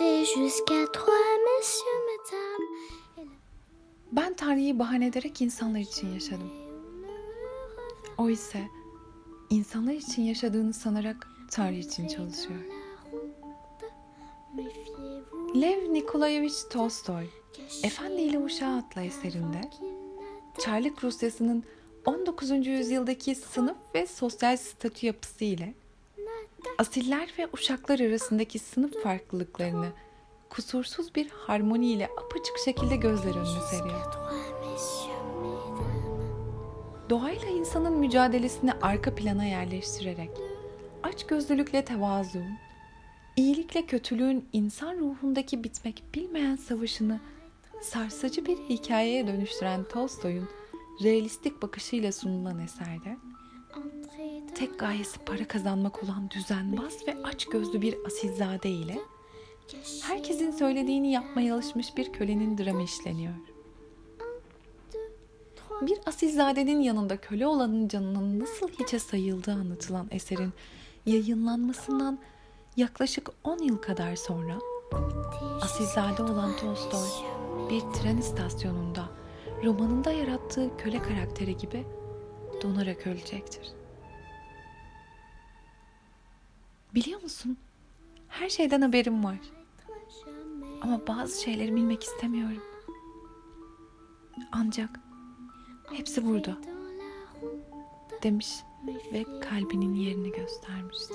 jusqu'à trois, messieurs, mesdames. Ben Tanrı'yı bahane ederek insanlar için yaşadım. O ise insanlar için yaşadığını sanarak Tanrı için çalışıyor. Lev Nikolayevich Tolstoy, Efendi ile Uşağı adlı eserinde Çarlık Rusyası'nın 19. yüzyıldaki sınıf ve sosyal statü yapısı ile asiller ve uşaklar arasındaki sınıf farklılıklarını kusursuz bir harmoni ile apaçık şekilde gözler önüne seriyor. Doğayla insanın mücadelesini arka plana yerleştirerek açgözlülükle tevazu, iyilikle kötülüğün insan ruhundaki bitmek bilmeyen savaşını sarsıcı bir hikayeye dönüştüren Tolstoy'un realistik bakışıyla sunulan eserde tek gayesi para kazanmak olan düzenbaz ve açgözlü bir asilzade ile herkesin söylediğini yapmaya alışmış bir kölenin dramı işleniyor. Bir asilzadenin yanında köle olanın canının nasıl hiçe sayıldığı anlatılan eserin yayınlanmasından yaklaşık 10 yıl kadar sonra asilzade olan Tolstoy bir tren istasyonunda romanında yarattığı köle karakteri gibi donarak ölecektir. Biliyor musun? Her şeyden haberim var. Ama bazı şeyleri bilmek istemiyorum. Ancak hepsi burada demiş ve kalbinin yerini göstermişti.